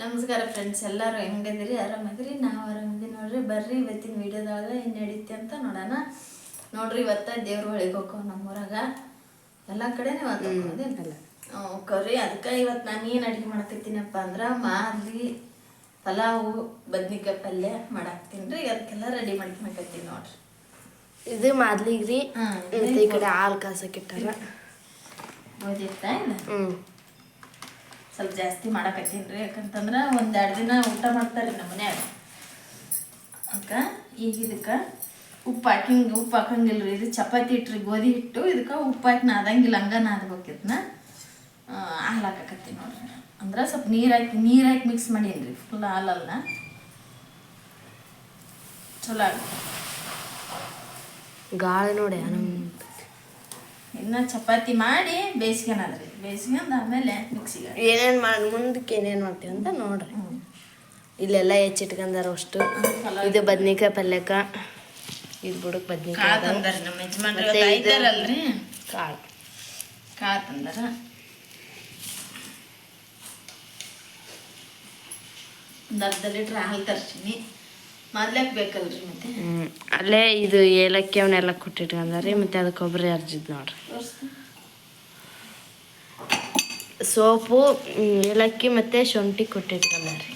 ನಮಸ್ಕಾರ ಫ್ರೆಂಡ್ಸ್ ಎಲ್ಲರೂ ಹೆಂಗದಿರಿ ಆರಾಮದಿರಿ ನಾವು ಆರಾಮದಿ ನೋಡ್ರಿ. ಬರ್ರಿ ಇವತ್ತಿನ ವಿಡಿಯೋದಾಗ ಏನು ನಡೀತಿ ಅಂತ ನೋಡೋಣ. ನೋಡ್ರಿ ಇವತ್ತ ದೇವ್ರ ಒಳಗೆ ಹೋಗೋ ನಮ್ಮೂರಾಗ. ಎಲ್ಲ ಕಡೆನೇ ಎಲ್ಲ. ಕರಿ ಅದಕ್ಕೆ ಇವತ್ತು ನಾನು ಏನು ಅಡುಗೆ ಮಾಡಕತ್ತೀನಪ್ಪ ಅಂದ್ರೆ ಮಾದಲಿ ಪಲಾವು ಬದ್ನಿಕಾಯಿ ಪಲ್ಯ ಮಾಡಾಕ್ತೀನಿ ರೀ. ಅದಕ್ಕೆಲ್ಲ ರೆಡಿ ಮಾಡ್ಕೊಳಕತ್ತೀನಿ ನೋಡ್ರಿ. ಇದು ಮಾದ್ಲಿಗೆ ರೀ. ಹ್ಮ್. ಈ ಕಡೆ ಹಾಲು ಕಾಸಕ್ಕೆ ಇಟ್ಟಾರ. ಹ್ಞೂ ಸ್ವಲ್ಪ ಜಾಸ್ತಿ ಮಾಡಕತ್ತೀನಿ ರೀ. ಯಾಕಂತಂದ್ರೆ ಒಂದೆರಡು ದಿನ ಊಟ ಮಾಡ್ತಾರೆ ನಮ್ಮ ಮನ್ಯಾಗ. ಅದಕ್ಕೆ ಈಗ ಇದಕ್ಕೆ ಉಪ್ಪು ಹಾಕಿಂಗ್, ಉಪ್ಪು ಹಾಕಂಗಿಲ್ಲ ರೀ. ಇದು ಚಪಾತಿ ಇಟ್ರಿ ಗೋಧಿ ಹಿಟ್ಟು. ಇದಕ್ಕೆ ಉಪ್ಪು ಹಾಕಿ ನಾದಂಗಿಲ್ಲ ಹಂಗೆ ನಾದ್ಬೇಕು ಇದನ್ನ. ಹಾಲು ನೋಡ್ರಿ ಅಂದ್ರೆ ಸ್ವಲ್ಪ ನೀರು ಹಾಕಿ ನೀರು ಹಾಕಿ ಮಿಕ್ಸ್ ಮಾಡೀನಿ ರೀ. ಫುಲ್ ಹಾಲಲ್ಲ ಚಲೋ ಆಗುತ್ತೆ. ಗಾಳಿ ನೋಡಿ ನಮ್ಮ ಇನ್ನು ಚಪಾತಿ ಮಾಡಿ ಬೇಯಿಸ್ಕೊಳದ್ರಿ ಬೇಯಿಸ್ಕೊಂಡು ಆಮೇಲೆ ಮಿಕ್ಸಿಗೆ ಏನೇನು ಮಾಡಿ ಮುಂದಕ್ಕೆ ಏನೇನು ಮಾಡ್ತೀವಿ ಅಂತ ನೋಡ್ರಿ. ಇಲ್ಲೆಲ್ಲ ಹೆಚ್ಚಿಟ್ಕೊಂಡಾರ ಅಷ್ಟು. ಇದು ಬದ್ನಿಕಾಯಿ ಪಲ್ಯಕ್ಕ ಇದು ಬಿಡಕ್ ಬದ್ನಿಕಾಯಿ. ನಮ್ಮ ಯಜಮಾನ್ರಿ ಕಾಳು. ಕಾಳು ತಂದಾರ. ಒಂದು ಅರ್ಧ ಲೀಟ್ರ್ ಹಾಲು ತರ್ತೀನಿ ಹ್ಞೂ ಅಲ್ಲೇ ಇದು ಏಲಕ್ಕಿ ಅವನ್ನೆಲ್ಲ ಕೊಟ್ಟಿಟ್ಕೊಂಡ್ರಿ ಮತ್ತೆ ಅದಕ್ಕೆ ಕೊಬ್ಬರಿ ಅರ್ಜಿದ್ ನೋಡ್ರಿ. ಸೋಪು ಏಲಕ್ಕಿ ಮತ್ತೆ ಶುಂಠಿ ಕೊಟ್ಟಿಟ್ಕೊಂಡ್ರಿ.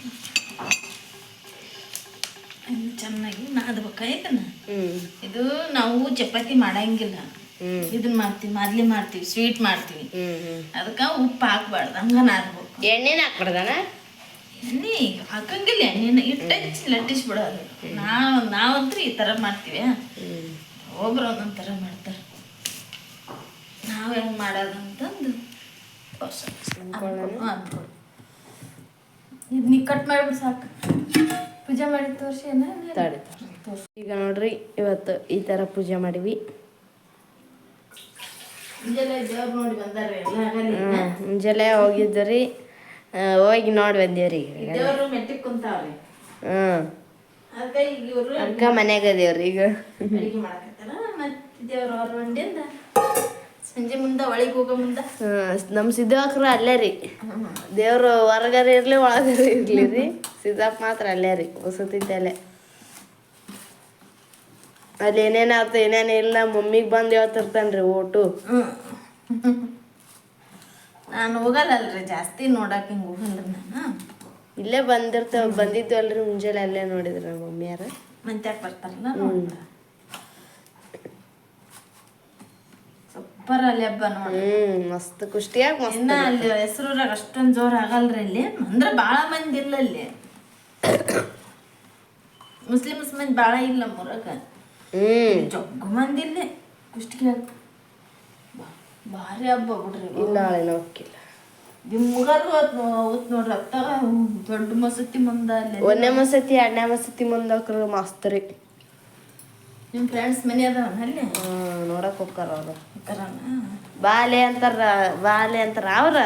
ಚೆನ್ನಾಗಿ ನಾದ್ಬೇಕಾಯ್ತನ ಇದು ನಾವು ಚಪಾತಿ ಮಾಡಂಗಿಲ್ಲ. ಇದನ್ನ ಮಾಡ್ತೀವಿ ಮಾದ್ಲಿ ಮಾಡ್ತೀವಿ ಸ್ವೀಟ್ ಮಾಡ್ತೀವಿ. ಅದಕ್ಕೆ ಉಪ್ಪು ಹಾಕ್ಬಾರ್ದು ಹಂಗ ನಾದ್ಬೇಕು. ಎಣ್ಣೆನ ಹಾಕ್ಬಿಡ್ದಾನ ಎಣ್ಣೆ ಹಾಕಂಗಿಲ್ಲ ಎಣ್ಣೆನ ಇಟ್ಟ ಲಟ್ಟಿಸಿ ಬಿಡೋದು ನಾವು ನಾವಂತೂ ಈ ಥರ ಮಾಡ್ತೀವಿ ಒಬ್ರು ಒಂದೊಂದು ಥರ ಮಾಡ್ತಾರೆ. ನಾವು ಹೆಂಗೆ ಮಾಡೋದಂತಂದು ಇದು ನೀ ಕಟ್ ಮಾಡಿಬಿಟ್ಟು ಸಾಕು. ಪೂಜೆ ಮಾಡಿ ತೋರಿಸಿ ತಡಿ ಈಗ ನೋಡ್ರಿ ಇವತ್ತು ಈ ಥರ ಪೂಜೆ ಮಾಡಿವಿ. ಮುಂಜಾನೆ ದೇವ್ರು ಹ್ಮ್, ಹೋಗಿ ನೋಡಿ ಬಂದೇವ್ರಿ. ಈಗ ದೇವರು ಮೆಟ್ಟಿಗೆ ಕುಂತಾವ್ರಿ. ಹ್ಞೂ ಅದಕ್ಕೆ ಈಗ ಇವರು ಈಗ. ಅಡಿಗೆ ಮಾಡಕತ್ತಾರ. ಮತ್ತೆ ದೇವ್ರ ಅವ್ರ ಮಂಡಿಯಿಂದ ಸಂಜೆ ಮುಂದೆ ಒಳಗೆ ಹೋಗೋ ಮುಂದೆ. ಹ್ಮ್, ನಮ್ಮ ಸಿದ್ಧಾಕ್ರು ಅಲ್ಲೇ ರೀ. ದೇವ್ರು ಹೊರಗಾರ ಇರ್ಲಿ ಒಳಗಾರ ಇರ್ಲಿ ರೀ. ಸಿದ್ದಪ್ಪ ಮಾತ್ರ ಅಲ್ಲೇ ರೀ ಹೊಸತಿ ತಲೆ ಅಲ್ಲಿ ಏನೇನಾಯ್ತು ಏನೇನಿಲ್ಲ ಇಲ್ಲ ಮಮ್ಮಿಗೆ ಬಂದು ಹೇಳ್ತಿರ್ತಾನೆ ರೀ ಓಟು ನಾನು ಹೋಗಲ್ಲಲ್ರಿ ಜಾಸ್ತಿ ನೋಡಕ್ಕೆ ಹಿಂಗೆ ಹೋಗಲ್ರಿ ನಾನು. ಇಲ್ಲೇ ಬಂದಿರ್ತೇವೆ ಬಂದಿದ್ವಲ್ರಿ ಮುಂಜಾನೆ ಅಲ್ಲೇ ನೋಡಿದ್ರು ನಮ್ಮ ಮಮ್ಮಿಯಾರ ಮಂತ್ಯಾಗ ಬರ್ತಾರಲ್ಲ ಸೂಪರ್ ಅಲ್ಲಿ ಹಬ್ಬ ನೋಡಿ ಹ್ಮ್ ಮಸ್ತ್ ಕುಷ್ಟಿಯಾಗ ಮಸ್ತ್ ಇನ್ನ ಅಲ್ಲಿ ಹೆಸರೂರಾಗ ಅಷ್ಟೊಂದು ಜೋರು ಆಗಲ್ರಿ ಅಲ್ಲಿ. ಅಂದ್ರೆ ಭಾಳ ಮಂದಿ ಇಲ್ಲ ಅಲ್ಲಿ. ಮುಸ್ಲಿಮ್ಸ್ ಮಂದಿ ಭಾಳ ಇಲ್ಲ ನಮ್ಮೂರಾಗ. ಹ್ಮ್. ಜಗ್ಗು ಮಂದಿ ಇಲ್ಲೇ. ಕುಷ್ಟಿಗೆ ಭಾರಿ ಹಬ್ಬ ಬಿಡ್ರಿ ಇನ್ನು ನಾಳೆ ಹೋಗಿಲ್ಲ ನಿಮ್ಗಾರು ಹೊತ್ ನೋಡ್ರಿ ಅತ್ತಾಗ ದೊಡ್ಡ ಮಸತಿ ಮುಂದ ಅಲ್ಲಿ ಒಂದನೇ ಮಸತಿ ಎರಡನೇ ಮಸತಿ ಮುಂದಕ್ರು ಮಸ್ತ್ ರೀ. ನಿಮ್ಮ ಫ್ರೆಂಡ್ಸ್ ಮನೆ ಅದಾವ ಅಲ್ಲಿ? ನೋಡಕ್ ಹೋಗ್ತಾರ ಅವ್ರು. ಬಾಲೆ ಅಂತಾರ ಬಾಲೆ ಅಂತಾರ ಅವ್ರ?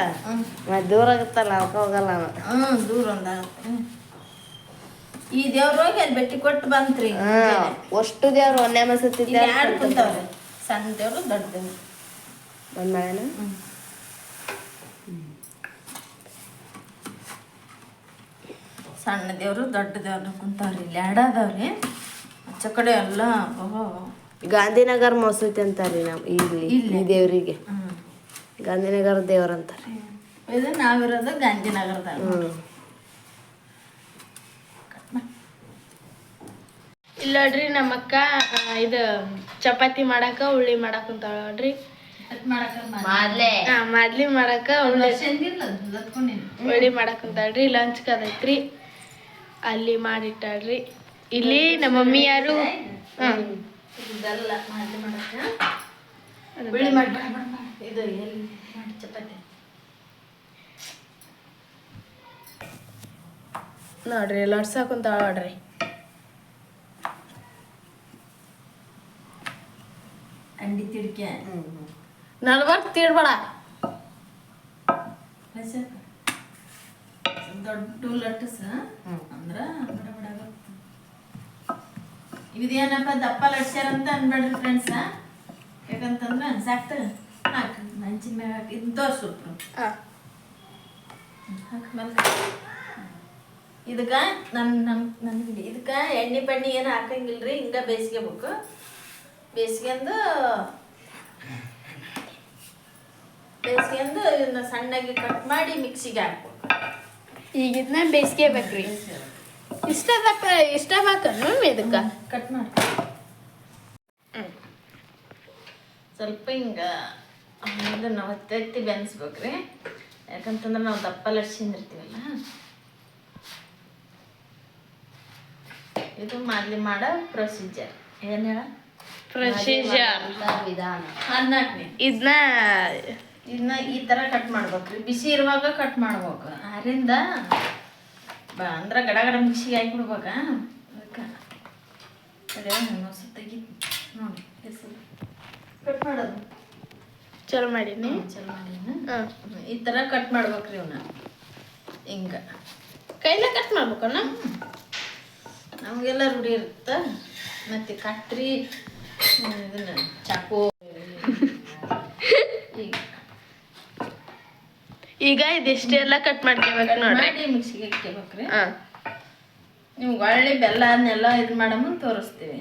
ದೂರ ಆಗತ್ತಲ್ಲ ಅವಕ್ಕೆ ಹೋಗಲ್ಲ ಹ್ಮ್ ದೂರ ಒಂದ ಈ ದೇವ್ರ ಹೋಗಿ ಅಲ್ಲಿ ಭೇಟಿ ಕೊಟ್ಟು ಬಂತ್ರಿ ಅಷ್ಟು ದೇವ್ರು ಒಂದೇ ಮಸತಿ ಸಣ್ಣ ದೇವ್ರು ದೊಡ್ಡ ದೇವ್ರು? ಒಂದ್ ಮಳೆನ ಸಣ್ಣ ದೇವರು ದೊಡ್ಡ ದೇವ್ರು ಕುಂತಾವ್ರಿ ಇಲ್ಲಿ. ಎರಡದವ್ರಿ ಆಚೆ ಕಡೆ ಎಲ್ಲ ಗಾಂಧಿನಗರ್ ಮಸೂತಿ ಅಂತಾರ್ರಿ ನಾವು ಇಲ್ಲಿ ಇಲ್ಲಿ. ಈ ದೇವ್ರಿಗೆ ಗಾಂಧಿನಗರ ದೇವ್ರ ಅಂತಾರೆ. ಇದು ನಾವಿರೋದು ಗಾಂಧಿನಗರದಾಗ ಇಲ್ಲ ನೋಡ್ರಿ ನಮ್ಮಕ್ಕ ಇದು ಚಪಾತಿ ಮಾಡಾಕ ಉಳ್ಳಿ ಮಾಡಾಕ ಕುಂತಾಳ ನೋಡ್ರಿ. ಮಾಡ್ಲೆ. ಮಾಡ್ಲಿ ಮಾಡಕ ಒಳ್ಳೆ ಮಾಡಕ್ ಅಂತಾಳ್ರಿ ಲಂಚ್ ಕದೈತ್ರಿ ಅಲ್ಲಿ ಮಾಡಿಟ್ಟಾಳ್ರಿ. ಇಲ್ಲಿ ನಮ್ಮ ಮಮ್ಮಿ ಯಾರು ಹ್ಮ್ ಇದೆಲ್ಲ ಮಾಡಿ ಮಾಡಕ ಬಿಳಿ ಮಾಡಿ ಬೇಡ, ಬೇಡ, ಬೇಡ. ಇದು ಎಲ್ಲಿ ಮಾಡಿ ಚಪಾತಿ. ನೋಡ್ರಿ ಲಡ್ಸಾಕ ಕುಂತಾಳ ನೋಡ್ರಿ ಅಂಡಿ ತಿಡ್ಕೆ ನಲ್ವರ್ಕ್ ತೀಡ್ಬೇಡ ಹಸಕ. ದೊಡ್ಡ ಲಟ್ಟಸ ಅಂದ್ರ. ಇದೇನಪ್ಪ ದಪ್ಪ ಲಟ್ಸ್ಯಾರ ಅಂತ ಅನ್ಬೇಡ್ರಿ ಫ್ರೆಂಡ್ಸ ಯಾಕಂತಂದ್ರ ಅನ್ಸಾಕ್ತ. ಹಾಕಿ ಮಂಚಿನ ಮ್ಯಾಗ ಹಾಕಿ ಇದನ್ನ ತೋರ್ಸು ಇದಕ್ಕ ನನ್ ನಮ್ ನನ್ನ ನನಗೆ ಇದಕ್ಕೆ ಎಣ್ಣೆ ಪಣ್ಣಿ ಏನು ಹಾಕಂಗಿಲ್ರಿ ಹಿಂಗೆ ಬೇಯಿಸ್ಕೋಬೇಕು ಬೇಯಿಸ್ಕೊಂಡು ಬೇಯಿಸ್ಕೊಂಡು ಇದನ್ನ ಸಣ್ಣಗೆ ಕಟ್ ಮಾಡಿ ಮಿಕ್ಸಿಗೆ ಹಾಕ್ಬೇಕು. ಈಗ ಇದನ್ನ ಬೇಯಿಸ್ಕೋಬೇಕ್ರಿ ಇಷ್ಟ ಬೇಕ ಇಷ್ಟ ಬೇಕನು ಇದಕ್ಕೆ. ಕಟ್ ಮಾಡಿ. ಸ್ವಲ್ಪ ಹಿಂಗೆ ಇದನ್ನ ಒತ್ತೆತ್ತಿ ಬೆನ್ಸ್ಬೇಕ್ರಿ. ಯಾಕಂತಂದ್ರೆ ನಾವು ದಪ್ಪ ಲಟ್ಸಿಂದಿರ್ತೀವಲ್ಲ ಇದು ಮಾದಲಿ ಮಾಡೋ ಪ್ರೊಸೀಜರ್ ಏನು ಹೇಳ? ಪ್ರೊಸೀಜರ್ ವಿಧಾನ. ಇದನ್ನ ಇದನ್ನ ಈ ಥರ ಕಟ್ ಮಾಡ್ಬೇಕ್ರಿ ಬಿಸಿ ಇರುವಾಗ ಕಟ್ ಮಾಡ್ಬೇಕು. ಆರಿಂದ ಬಾ ಅಂದ್ರೆ ಗಡ ಗಡ ಮಿಕ್ಸಿಗೆ ಹಾಕಿ ಬಿಡ್ಬೇಕ ಅದಕ್ಕೆ ತೆಗಿ ನೋಡಿ ಕಟ್ ಮಾಡೋದು. ಚಲೋ ಮಾಡೀನಿ. ಚಲೋ ಮಾಡಿನ. ಈ ಥರ ಕಟ್ ಮಾಡ್ಬೇಕ್ರಿ ಇವನ್ನ ಹಿಂಗೆ. ಕೈನ ಕಟ್ ಮಾಡ್ಬೇಕಣ್ಣ ನಮಗೆಲ್ಲ ರೂಢಿ ಇರುತ್ತೆ. ಮತ್ತು ಕಟ್ರಿ. ಇದನ್ನ ಚಾಕು. ಈಗ ಈಗ ಇದಿಷ್ಟೆಲ್ಲ ಕಟ್ ಮಾಡ್ಕೋಬೇಕು ನೋಡಿ ಮಾಡಿ ಮಿಕ್ಸಿಗೆ ಇಟ್ಕೋಬೇಕ್ರಿ ಹಾಂ. ನಿಮ್ಗೆ ಒಳ್ಳೆ ಬೆಲ್ಲ ಅದನ್ನೆಲ್ಲ ಇದು ಮಾಡಮ್ಮ ತೋರಿಸ್ತೀವಿ.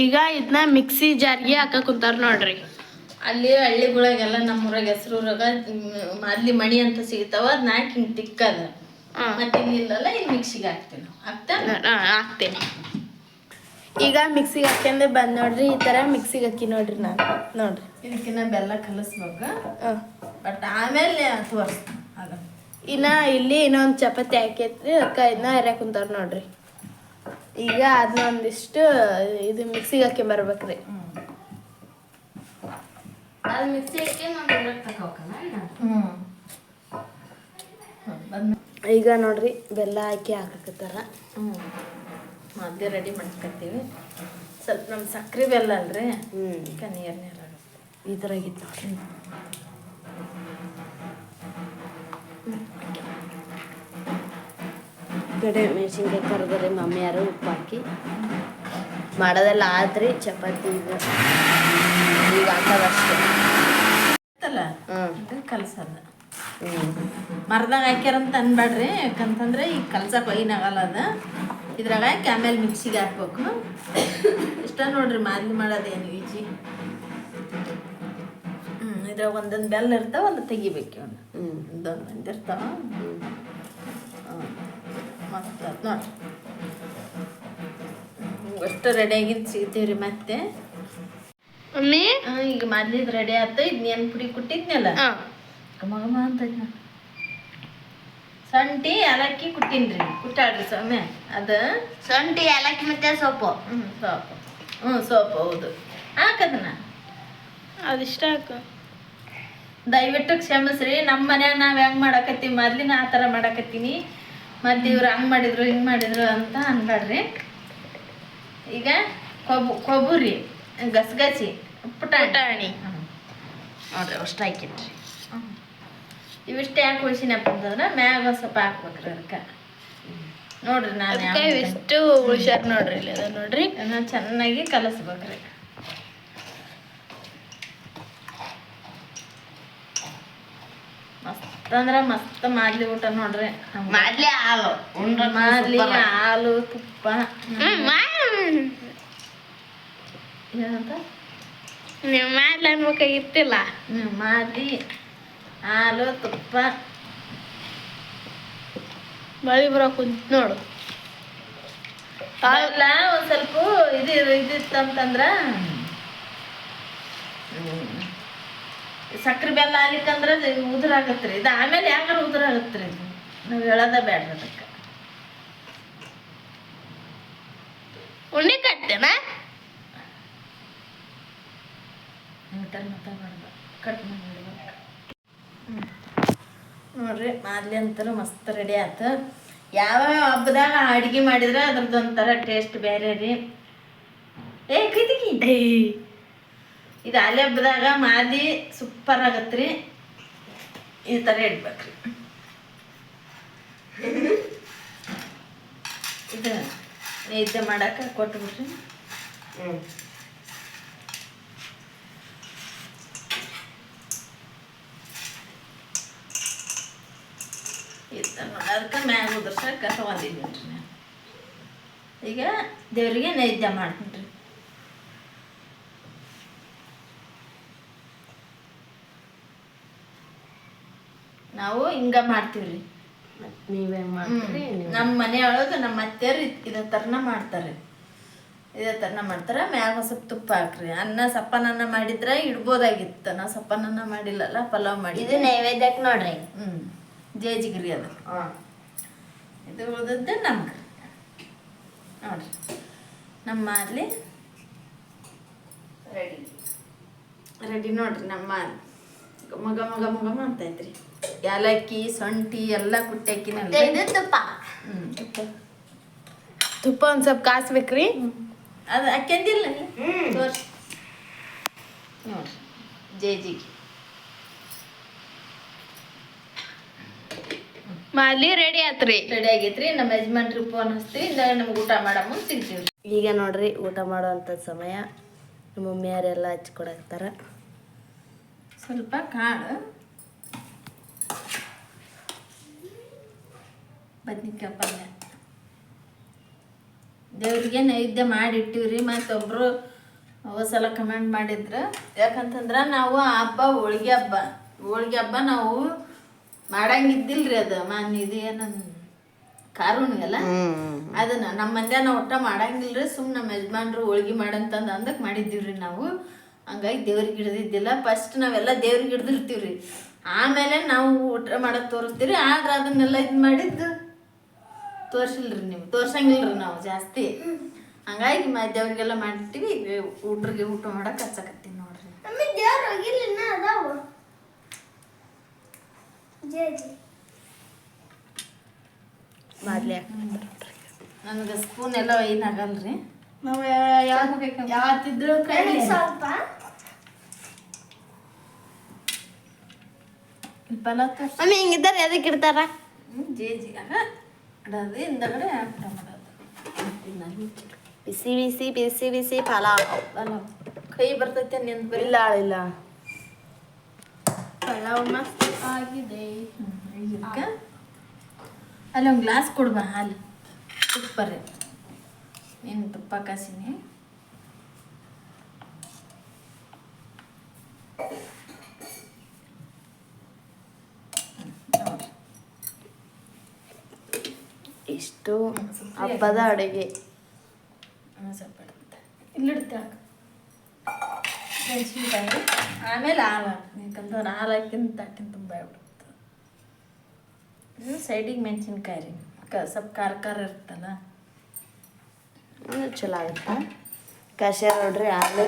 ಈಗ ಇದನ್ನ ಮಿಕ್ಸಿ ಜಾರ್ಗೆ ಹಾಕಕ್ ಕುಂತಾರ ನೋಡ್ರಿ. ಅಲ್ಲಿ ಹಳ್ಳಿಗಳಿಗೆಲ್ಲ ನಮ್ಮೂರಾಗ ಹೆಸರು ಊರಾಗ ಮಾದ್ಲಿ ಮಣಿ ಅಂತ ಸಿಗ್ತಾವ ಅದ್ ನಾಕ್ ಹಿಂಗೆ ತಿಕ್ಕದ. ಹಾಂ. ಮತ್ತೆ ಇಲ್ಲಿಲ್ಲಲ್ಲ ಇಲ್ಲಿ ಮಿಕ್ಸಿಗೆ ಹಾಕ್ತೀವಿ ನಾವು. ಹಾಕ್ತಾ ಹಾಕ್ತೇನೆ. ಈಗ ಮಿಕ್ಸಿಗೆ ಹಾಕ್ಯಂದ್ರೆ ಬಂದ್ ನೋಡ್ರಿ ಈ ತರ ಮಿಕ್ಸಿಗೆ ಹಾಕಿ ನೋಡ್ರಿ ನಾನು. ನೋಡ್ರಿ. ಇದಕ್ಕಿನ್ನ ಬೆಲ್ಲ ಕಲಿಸ್ಬೇಕು? ಹಾಂ. ಬಟ್ ಆಮೇಲೆ ತೋರಿಸ್ತೀನಿ ಆಗ ಇನ್ನ ಇಲ್ಲಿ ಇನ್ನೊಂದು ಚಪಾತಿ ಹಾಕೈತ್ರಿ ಅಕ್ಕ ಇದನ್ನ ಹರ್ಯಾಕ್ ಕುಂತಾರ ನೋಡ್ರಿ. ಈಗ ಅದನ್ನ ಒಂದಿಷ್ಟು ಇದು ಮಿಕ್ಸಿಗೆ ಹಾಕಿ ಬರ್ಬೇಕ್ರಿ. ಅದು ಮಿಕ್ಸಿ ಹಾಕಿ ನಾವು ಈಗ ನೋಡ್ರಿ ಬೆಲ್ಲ ಹಾಕಿ ಹಾಕಕತ್ತಾರ. ಹ್ಞೂ ಮಾದ್ಲಿ ರೆಡಿ ಮಾಡ್ಕೊತೀವಿ ಸ್ವಲ್ಪ ನಮ್ಮ ಸಕ್ಕರೆ ಬೆಲ್ಲ ಅಲ್ರಿ? ಹ್ಞೂ ನೀರ್ ನೀರು ನೀರಾಗುತ್ತೆ ಈ ಥರ ಆಗಿತ್ತು ನೋಡ್ರಿ. ಕಡೆ ಮೆಣಸಿನ್ಕಾಯಿ ಕರೆದ್ರೆ ಮಮ್ಮಿಯಾರು ಉಪ್ಪು ಹಾಕಿ. ಮಾಡೋದೆಲ್ಲ ಆದ್ರಿ ಚಪಾತಿ ಈಗ. ಹಾಕೋದಷ್ಟೇ ಹ್ಞೂ ಮರದಾಗ ಹಾಕ್ಯಾರಂತ ಅನ್ಬೇಡ್ರಿ ಯಾಕಂತಂದ್ರೆ ಈಗ ಕಲ್ಸಕ್ಕೆ ಆಗಲ್ಲ ಅದ. ಇದ್ರಾಗ ಹಾಕಿ ಆಮೇಲೆ ಮಿಕ್ಸಿಗೆ ಹಾಕ್ಬೇಕು. ಇಷ್ಟ ನೋಡ್ರಿ ಮಾದ್ಲಿ ಮಾಡೋದೇನು ಈಜಿ. ಹ್ಞೂ ಇದ್ರಾಗ ಒಂದೊಂದು ಬೆಲ್ಲ ಇರ್ತಾವ ಒಂದು ತೆಗಿಬೇಕು ಹ್ಞೂ ಒಂದೊಂದು ಒಂದು ಇರ್ತಾವ. ನೋಡಿ ಅಷ್ಟು ರೆಡಿ ಸಿಗ್ತೀವಿ ರೀ ಮತ್ತೆ ಮಮ್ಮಿ ಈಗ ಮಾಡಿದ ರೆಡಿ ಆಯ್ತು ಇದನ್ನೇನು ಪುಡಿ ಕುಟ್ಟಿದ್ನಲ್ಲ? ಮಗಮ ಅಂತ ಸಂಟಿ ಏಲಕ್ಕಿ ಕುಟ್ಟಿನ್ರಿ. ಕುಟ್ಟಾಡ್ರಿ ಸ್ವಾಮಿ ಅದು. ಸಂಟಿ ಏಲಕ್ಕಿ ಮತ್ತೆ ಸೊಪ್ಪು. ಹ್ಞೂ ಸೋಪು ಹ್ಞೂ ಸೋಪು ಹೌದು. ಹಾಕದನ್ನ ಅದಿಷ್ಟ ಹಾಕು ದಯವಿಟ್ಟು ಕ್ಷಮಿಸ್ರಿ ನಮ್ಮ ಮನ್ಯಾಗ ನಾವು ಹೆಂಗೆ ಮಾಡಕತ್ತೀವಿ? ಮೊದ್ಲಿನ ಆ ಥರ ಮಾಡಾಕತ್ತೀನಿ. ಮತ್ತು ಇವ್ರು ಹಂಗೆ ಮಾಡಿದ್ರು ಹಿಂಗೆ ಮಾಡಿದ್ರು ಅಂತ ಅನ್ಬೇಡ್ರಿ ಈಗ ಕೊಬ್ಬು ಕೊಬ್ಬರಿ ಗಸಗಸಿ ಪುಟಾಣಿ. ನೋಡ್ರಿ ಅಷ್ಟು ಹಾಕಿನ್ರಿ ಇವಿಷ್ಟು ಯಾಕೆ ಉಳಿಸಿನಪ್ಪ ಅಂತಂದ್ರೆ ಮ್ಯಾಗ ಸ್ವಲ್ಪ ಹಾಕ್ಬೇಕ್ರಿ ಅದಕ್ಕೆ ನೋಡ್ರಿ ನಾನು ಇಷ್ಟು ಉಳಿಸ್ಯಾರ ನೋಡ್ರಿ ಇಲ್ಲಿ ನೋಡ್ರಿ. ಚೆನ್ನಾಗಿ ಕಲಸ್ಬೇಕ್ರಿ ಮಸ್ತ್ ಅಂದ್ರ ಮಸ್ತ್ ಮಾದ್ಲಿ ಊಟ ನೋಡ್ರಿ. ಮಾಡ್ಲಿ ಹಾಲು. ಉಂಡ್ರ ಮಾದ್ಲಿ ಹಾಲು ತುಪ್ಪ. ಏನಂತ? ನೀವು ಮಾಡ್ಲ ಅನ್ಬೇಕಾಗಿತ್ತಿಲ್ಲ ನೀವು ಮಾದ್ಲಿ ಹಾಲು ತುಪ್ಪ. ಮಳಿ ಬರೋ ಕುಂತ ನೋಡು. ಅಲ್ಲ ಒಂದ್ ಸ್ವಲ್ಪ ಇದು ಇದಿತ್ತಂತಂದ್ರ? ಸಕ್ರೆ ಬೆಲ್ಲ ಉದುರ ಉದುರಾಗತ್ರಿ. ಇದು ಆಮೇಲೆ ಯಾಕಾರ ಉದುರಾಗತ್ರಿ ಇದು? ನಾವು ಹೇಳೋದ ಬೇಡ್ರಿ ಅದಕ್ಕೆ. ಉಣ್ಣಿ ಕಟ್ತೇನ? ಕಟ್ ನೋಡ್ರಿ ಮಾದ್ಲಿ ಅಂತೂ ಮಸ್ತ್ ರೆಡಿ ಆಯ್ತು ಯಾವ ಹಬ್ಬದಾಗ ಅಡ್ಗೆ ಮಾಡಿದ್ರೆ ಅದ್ರದ್ದು ಒಂಥರ ಟೇಸ್ಟ್ ಬೇರೆ ರೀ. ಏ ಕೈತಿಗಿ ಇದು ಅಲೆ ಹಬ್ಬದಾಗ ಮಾದಿ ಸೂಪರ್ ಆಗತ್ರಿ. ಈ ಥರ ಇಡ್ಬೇಕ್ರಿ. ಇದು ನೈದ್ಯ ಮಾಡಕ್ಕೆ ಕೊಟ್ಬಿಟ್ರಿ ಹ್ಞೂ ಅದಕ್ಕೆ ಮ್ಯಾಗ ಉದುರ್ಸಕ್ಕೆ ನಾನು ಈಗ ದೇವರಿಗೆ ನೈದ್ಯ ಮಾಡ್ತೀನಿ. ನಾವು ಹಿಂಗ ಮಾಡ್ತೀವ್ರಿ. ನೀವೇ ಮಾಡ್ತೀರಿ ನಮ್ಮ ಮನೆಯೊಳಗೆ ನಮ್ಮ ಅತ್ತೆಯರು ಇದೇ ಥರನ ಮಾಡ್ತಾರೆ. ಇದೇ ತರನ ಮಾಡ್ತಾರ ಮ್ಯಾಗ ಒಂದ್ ಸ್ವಲ್ಪ ತುಪ್ಪ ಹಾಕ್ರಿ. ಅನ್ನ ಸಪ್ಪನನ್ನ ಮಾಡಿದ್ರೆ ಇಡ್ಬೋದಾಗಿತ್ತು. ನಾವು ಸಪ್ಪನನ್ನ ಮಾಡಿಲ್ಲಲ್ಲ ಪಲಾವ್ ಇದು ಮಾಡಿದ್ವಿ ನೈವೇದ್ಯಕ್ಕೆ ನೋಡ್ರಿ ಹ್ಞೂ ಜೇಜಿಗಿರಿ ಅದು. ಇದು ಉಳಿದದ್ದು ನಮ್ಗೆ. ನೋಡ್ರಿ. ನಮ್ಮ ಅಲ್ಲಿ ರೆಡಿ. ರೆಡಿ ನೋಡ್ರಿ ನಮ್ಮ ಮಗ ಮಗ ಮಗ ಮಾಡ್ತೈತ್ರಿ ಏಲಕ್ಕಿ ಸೊಂಟಿ ಎಲ್ಲ ಕುಟ್ಟಿ ಇದು ತುಪ್ಪ. ತುಪ್ಪ. ಒಂದ್ ಸ್ವಲ್ಪ ಕಾಸ್ಬೇಕ್ರಿ? ಅದು ಅಕ್ಕಂದಿಲ್ಲ ತೋರ್ಸಿ. ನೋಡ್ರಿ. ಜೇಜಿಗೆ ಮಾಲಿ ರೆಡಿ ಆತ್ರಿ. ರೆಡಿ ಆಗೈತ್ರಿ. ನಮ್ಮ ಯಜಮಾನ್ರಿ ಫೋನ್ ಹಚ್ತೀವಿ ಇಂದಾಗ ನಮ್ಗೆ ಊಟ ಮಾಡೋ ಮುಂದೆ ಸಿಗ್ತೀವಿ ಈಗ ನೋಡ್ರಿ ಊಟ ಮಾಡುವಂಥ ಸಮಯ. ನಮ್ಮ ಮಮ್ಮಿಯಾರೆಲ್ಲ ಹಚ್ಕೊಡಕ್ತಾರ. ಸ್ವಲ್ಪ ಕಾಳು. ಬದ್ನಿಕಾಯಿ ಪಲ್ಯ ದೇವ್ರಿಗೆ ನೈವೇದ್ಯ ಮಾಡಿ ಇಟ್ಟಿವ್ರಿ ಮತ್ತೊಬ್ರು ಸಲ ಕಮೆಂಟ್ ಮಾಡಿದ್ರು ಯಾಕಂತಂದ್ರೆ ನಾವು ಆ ಹಬ್ಬ ಹೋಳ್ಗೆ ಹಬ್ಬ ಹೋಳ್ಗೆ ಹಬ್ಬ ನಾವು ಮಾಡಂಗಿದ್ದಿಲ್ರಿ ಅದು. ಮಾನ್ ಇದು ಏನು ಕಾರುಣಿಗಲ್ಲ ಅದನ್ನ ನಮ್ಮ ನಾವು ಒಟ್ಟ ಮಾಡಂಗಿಲ್ರಿ ಸುಮ್ ನಮ್ಮ ಯಜಮಾನ್ರು ಹೋಳ್ಗಿ ಮಾಡಂತಂದು ಅಂದಕ್ ಮಾಡಿದ್ದೀವ್ರಿ ನಾವು. ಹಂಗಾಗಿ ದೇವ್ರಿಗೆ ಹಿಡ್ದಿದ್ದಿಲ್ಲ. ಫಸ್ಟ್ ನಾವೆಲ್ಲ ದೇವ್ರಿಗೆ ಹಿಡ್ದಿರ್ತೀವ್ರಿ. ಆಮೇಲೆ ನಾವು ಊಟ ಮಾಡೋದು ತೋರಿಸ್ತೀವಿ ಆದ್ರೆ ಅದನ್ನೆಲ್ಲ ಇದು ಮಾಡಿದ್ದು ತೋರ್ಸಿಲ್ರಿ ನೀವು ತೋರ್ಸಂಗಿಲ್ರಿ ನಾವು ಜಾಸ್ತಿ. ಹಂಗಾಗಿ ಮ ದೇವ್ರಿಗೆಲ್ಲ ಮಾಡಿರ್ತೀವಿ ಊಟ್ರಿಗೆ ಊಟ ಮಾಡಕ್ಕೆ ಹಚ್ಚಕತ್ತೀನಿ ನೋಡ್ರಿ. ಮಾದ್ಲಿ ನನಗೆ ಸ್ಪೂನ್ ಎಲ್ಲ ಏನಾಗಲ್ರಿ ನಾವು ಯಾವತ್ತಿದ್ರು ಕೈ ಪಲಾವ್ ತೋರ್ಸಿ. ಮಮ್ಮಿ ಹಿಂಗಿದ್ದಾರೆ ಅದಕ್ಕೆ ಇಡ್ತಾರ? ಜೇಜಿ ಅಡದು ಹಿಂದಗಡೆ ಮಾಡೋದು ಬಿಸಿ ಬಿಸಿ ಬಿಸಿ ಬಿಸಿ ಪಲಾವ್ ಪಲಾವ್ ಕೈ ಬರ್ತೈತೆ ನಿಂದ ಬರೀ ಇಲ್ಲ ಇಲ್ಲ ಪಲಾವ್ ಮಸ್ತ್ ಆಗಿದೆ ಈಗ ಅಲ್ಲಿ ಒಂದು ಗ್ಲಾಸ್ ಕೊಡ್ಬ ಹಾಲು ತುಪ್ಪ ರೀ ನೀನು ತುಪ್ಪ ಕಾಸಿನಿ ನೋಡ್ರಿ ಇಷ್ಟು ಹಬ್ಬದ ಅಡುಗೆ. ಸ್ವಲ್ಪ ಇಡುತ್ತೆ. ಇಲ್ಲಿಡುತ್ತೆ ಮೆಣಸಿನ್ಕಾಯಿ ಆಮೇಲೆ ಹಾಲು ಹಾಕ್ತೀನಿ ಯಾಕಂದ್ರೆ ಹಾಲು ಹಾಕಿನ ತಟ್ಟಿನ ತುಂಬ ಆಗ್ಬಿಡುತ್ತೆ ಸೈಡಿಗೆ ಮೆಣಸಿನ್ಕಾಯಿ ರೀ. ಕ ಸ್ವಲ್ಪ ಖಾರ ಖಾರ ಇರುತ್ತಲ್ಲ? ಚಲೋ ಆಗುತ್ತೆ. ಕಷಾಯ ನೋಡ್ರಿ ಹಾಲು.